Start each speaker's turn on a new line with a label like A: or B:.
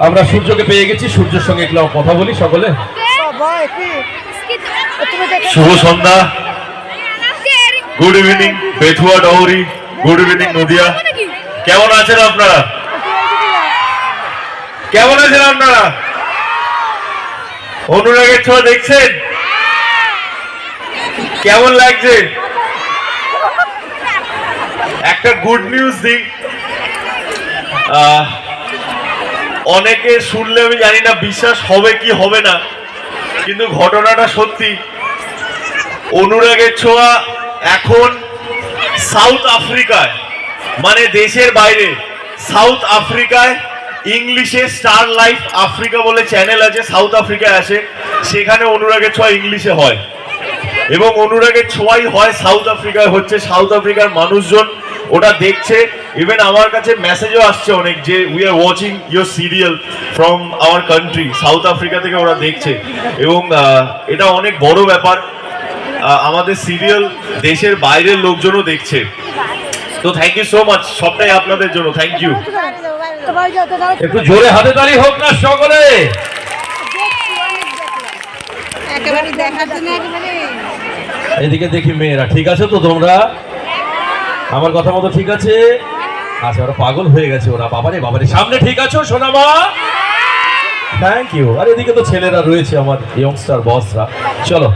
A: আমরা সূর্যকে পেয়ে গেছি। সূর্যের সঙ্গে একটু কথা বলি সকলে।
B: শুভ সন্ধ্যা। Good evening Bethua Dahari good evening Nadia কেমন আছেন আপনারা? কেমন আছেন আপনারা? অনুরাগের ছোঁয়া দেখছেন? কেমন লাগছে? একটা গুড নিউজ দিই। আহ, অনেকে শুনলে আমি জানি না বিশ্বাস হবে কি হবে না, কিন্তু ঘটনাটা সত্যি। অনুরাগের ছোঁয়া এখন সাউথ আফ্রিকায় মানে দেশের বাইরে। সাউথ আফ্রিকায় ইংলিশে স্টার লাইফ আফ্রিকা বলে চ্যানেল আছে, সাউথ আফ্রিকায় আসে সেখানে অনুরাগের ছোঁয়া ইংলিশে হয়। এবং অনুরাগের ছোঁয়াই হয় সাউথ আফ্রিকায় হচ্ছে। সাউথ আফ্রিকার মানুষজন ওটা দেখছে ইভেন আমার কাছে মেসেজও আসছে অনেক যে we are watching your serial from our country South Africa থেকে ওরা দেখছে। এবং এটা অনেক বড় ব্যাপার। আমাদের সিরিয়াল দেশের বাইরের লোকজনও দেখছে। তো থ্যাংক ইউ সো মাচ সবটাই আপনাদের জন্য থ্যাংক ইউ
A: একটু জোরে হাতে তালি হোক না সকলে। এদিকে দেখি মেয়েরা ঠিক আছে তো তোমরা? আমার কথা মতো ঠিক আছে? আচ্ছা ওরা পাগল হয়ে গেছে ওরা। বাবারে বাবারে। সামনে ঠিক আছো, সোনামা? থ্যাংক ইউ আর এদিকে তো ছেলেরা রয়েছে আমার ইয়ংস্টার বসরা চলো।